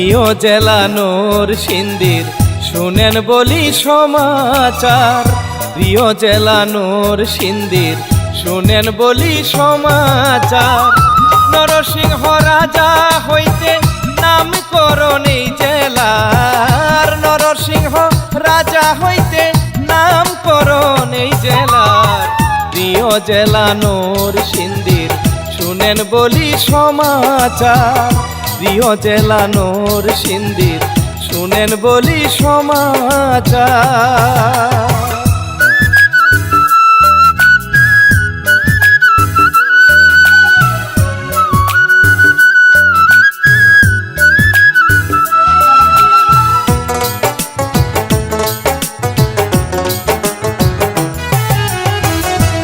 প্রিয় জেলানোর সিন্দির, শুনেন বলি সমাচার। প্রিয় জেলানোর সিন্দির, শুনেন বলি সমাচার। নরসিংহ রাজা হইতে নামকরণ এই জেলার। নরসিংহ রাজা হইতে নামকরণ এই জেলার। প্রিয় জেলানোর সিন্দির, শুনেন বলি সমাচার। প্রিয় জেলানোর সিন্দির শুনেন বলি সমাচার।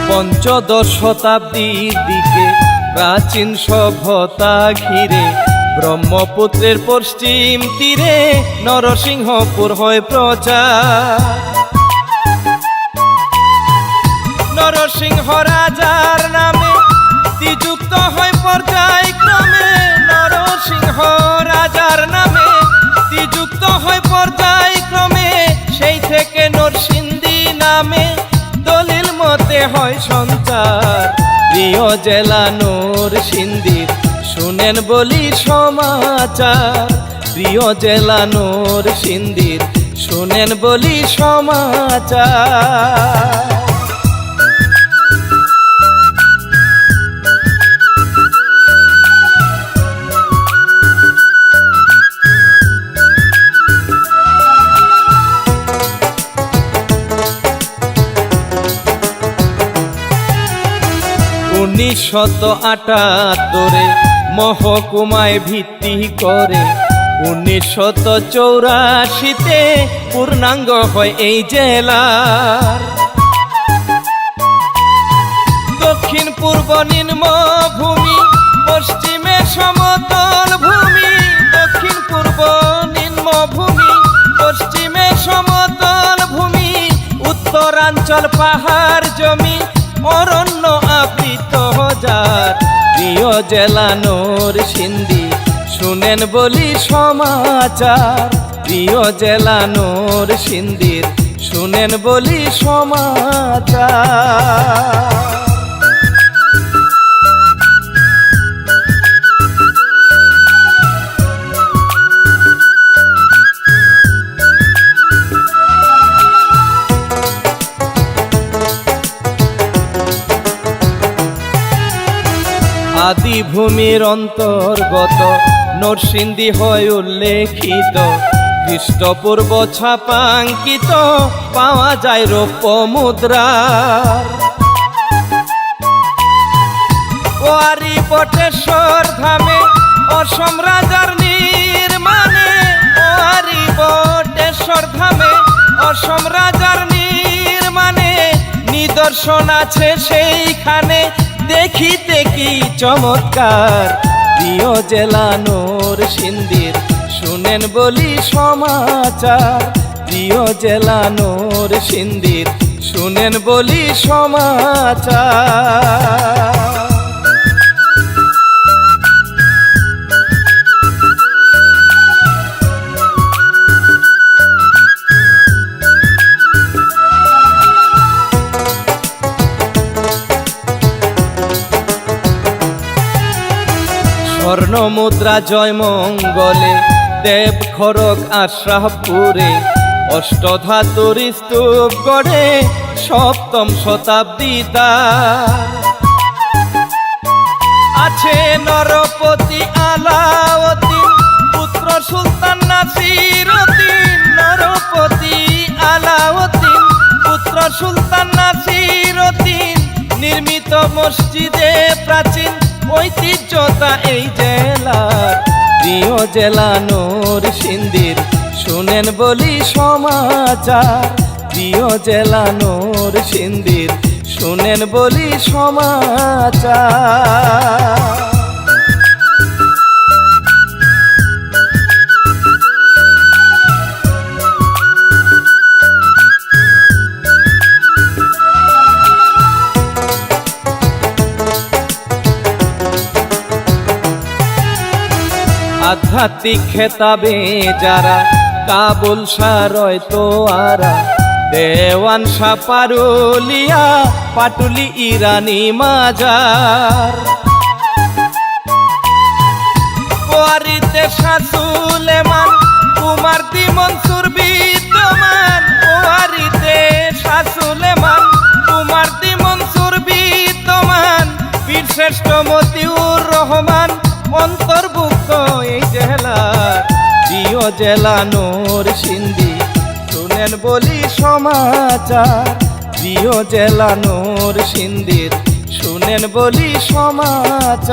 পঞ্চদশ শতাব্দীর দিকে প্রাচীন সভ্যতা ঘিরে ব্রহ্মপুত্রের পশ্চিম তীরে নরসিংহপুর হয় প্রচার। নরসিংহ রাজার নামে শ্রীযুক্ত হয় পর্যায়ক্রমে। নরসিংহ রাজার নামে শ্রীযুক্ত হয় পর্যায়ক্রমে। সেই থেকে নরসিংদী নামে দলিল মতে হয় সঞ্চার। প্রিয় জেলা নোর সিন্দির শুনেন বলি সমাচার। প্রিয় জেলা নোর সিন্দির শুনেন বলি সমাচার। উনিশশত আটাত্তরে মহকুমায় ভিত্তি করে উনিশশত চৌরাশিতে পূর্ণাঙ্গ হয় এই জেলার। দক্ষিণ পূর্ব নিম্ন ভূমি পশ্চিমে সমতল ভূমি, দক্ষিণ পূর্ব নিম্ন ভূমি পশ্চিমে সমতল ভূমি, উত্তরাঞ্চল পাহাড় জমি, অরণ্য আবৃত যার প্রিয় জেলানোর সিন্ধি শুনেন বলি সমাচার। প্রিয় জেলানোর সিন্দির শুনেন বলি সমাচার। অন্তর্গত নরসিংদী হয় উল্লেখিত খ্রিস্টপূর্ব ছাপাঙ্কিত পাওয়া যায় রৌপ্য মুদ্রা। ওয়ারি বটেশ্বর ধামে অসম রাজার নির্মাণে, ওয়ারি বটেশ্বর ধামে অসম রাজার নির্মাণে নিদর্শন আছে সেইখানে। দেখিতে কি চমৎকার? প্রিয় জেলানোর সিন্দির, শুনেন বলি সমাচার। প্রিয় জেলানোর সিন্দির, শুনেন বলি সমাচার। স্বর্ণ মুদ্রা জয় মঙ্গলে, দেব খড়গ আশরাফপুরে অষ্টধাতুর স্তূপ গড়ে সপ্তম শতাব্দী আছে নরপতি আলাউদ্দিন, পুত্র সুলতান নাসিরুদ্দিন নরপতি আলাউদ্দিন, পুত্র সুলতান নাসিরুদ্দিন নির্মিত মসজিদে প্রাচীন ঐতিহ্যতা এই জেলার। প্রিয় জেলা নোর সিন্দির, শুনেন বলি সমাচার। প্রিয় জেলা নোর সিন্দির, শুনেন বলি সমাচার। আধ্যাত্মিক খেতাবে যারা, কাবুল সারয় তো আরা। দেওয়ান সাপারুলিয়া, পাটুলি ইরানি মাজার। শাসুলেমান কুমার দি মনসুর বিদ্যমান। কোয়ারিতে শাসুলেমান কুমার দি মনসুর বিদ্যমান। বীর শ্রেষ্ঠ মতিউর রহমান প্রিয় জেলা নোর সিন্ধি। শুনেন বলি সমাচার প্রিয় জেলা নোর সিন্দির শুনেন বলি সমাচার।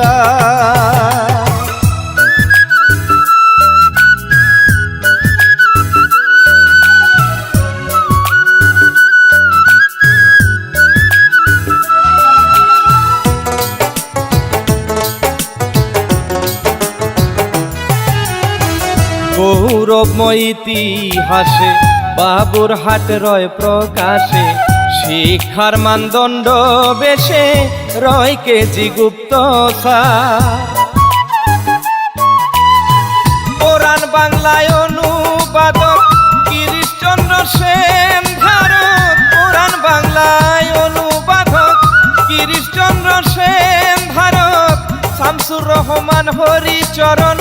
গৌরবময় ইতিহাসে বাবুর হাট রয় প্রকাশে। শিক্ষার মানদণ্ড বেশে রয় কেজি গুপ্ত কোরআন বাংলায় অনুবাদক গিরিশচন্দ্র সেন ভারত। কোরআন বাংলায় অনুবাদক গিরিশচন্দ্র সেন ভারত। শামসুর রহমান হরিচরণ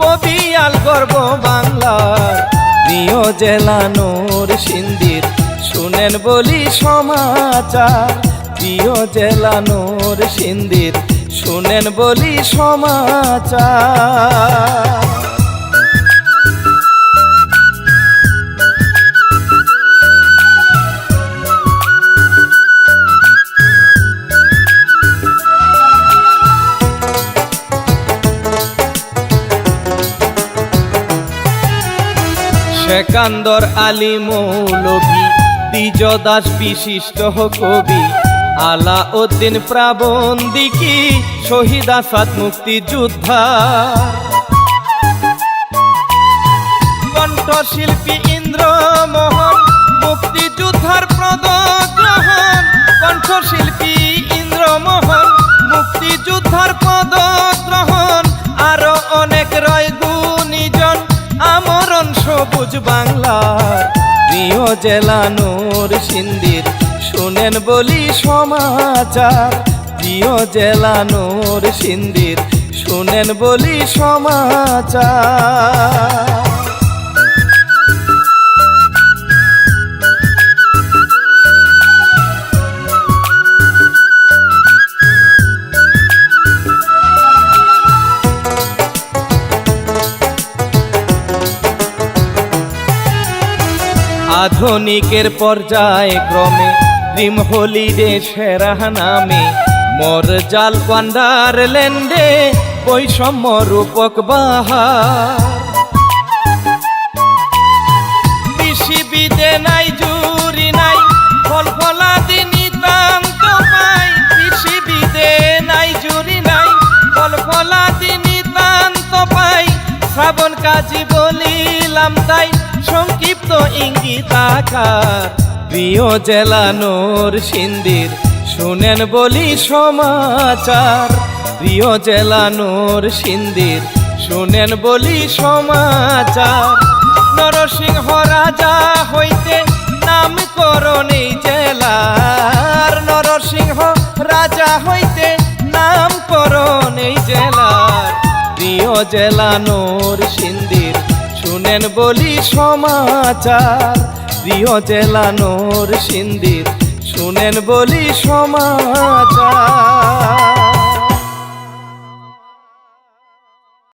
কবিয়াল গর্ব বাংলার। প্রিয় জেলা নূর সিন্দির, শুনেন বলি সমাচার। প্রিয় জেলা নূর সিন্দির, শুনেন বলি সমাচার। সেকান্দর আলী মৌলভী দ্বিজ দাস বিশিষ্ট কবি। আলা উদ্দিন প্রাবন্দিকি শহীদ আসাদ মুক্তিযোদ্ধা। কণ্ঠশিল্পী ইন্দ্র মোহন মুক্তিযোদ্ধার পদগ্রহণ। কণ্ঠশিল্পী ইন্দ্র মোহন মুক্তিযোদ্ধার পদগ্রহণ। বাংলার প্রিয় জেলা নূর সিন্দির। শুনেন বলি সমাচার, প্রিয় জেলা নূর সিন্দির। শুনেন বলি সমাচার। আধুনিকের পর্যায়ে ক্রমে ড্রিম হলিডে সেরা নামে। মর জাল ল্যান্ডে বৈষম্য রূপক বাহার। কৃষিবিদে নাই, জুরি নাই, ফল ফলাদি নিতান্ত পাই। কৃষিবিদে নাই, জুরি নাই, ফল ফলাদি নিতান্ত পাই। শ্রাবণ কাজী বলিলাম তাই সংক্ষিপ্ত ইঙ্গিত আকার প্রিয় জেলা নোর সিন্দির, শুনেন বলি সমাচার। প্রিয় জেলা নোর সিন্দির, শুনেন বলি সমাচার। নরসিংহ রাজা হইতে নামকরণ এই জেলার। নরসিংহ রাজা হইতে নামকরণ এই জেলার। প্রিয় জেলা নোর সিন্দির শুনেন বলি সমাচার। প্রিয় জেলা নোর সিন্দির শুনেন বলি সমাচার।